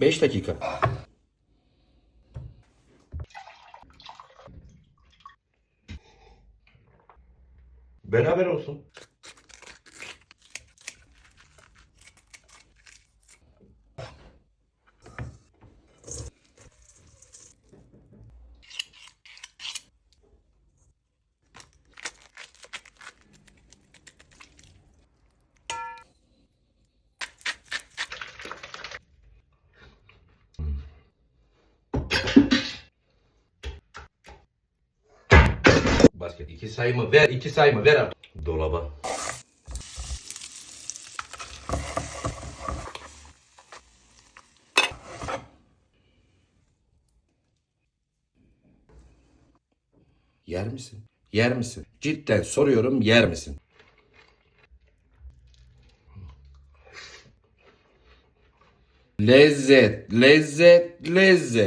5 dakika. Beraber olsun. Basket iki sayımı ver, iki sayımı ver artık. Dolaba. Yer misin? Yer misin? Cidden soruyorum yer misin? Lezzet, lezzet, lezzet.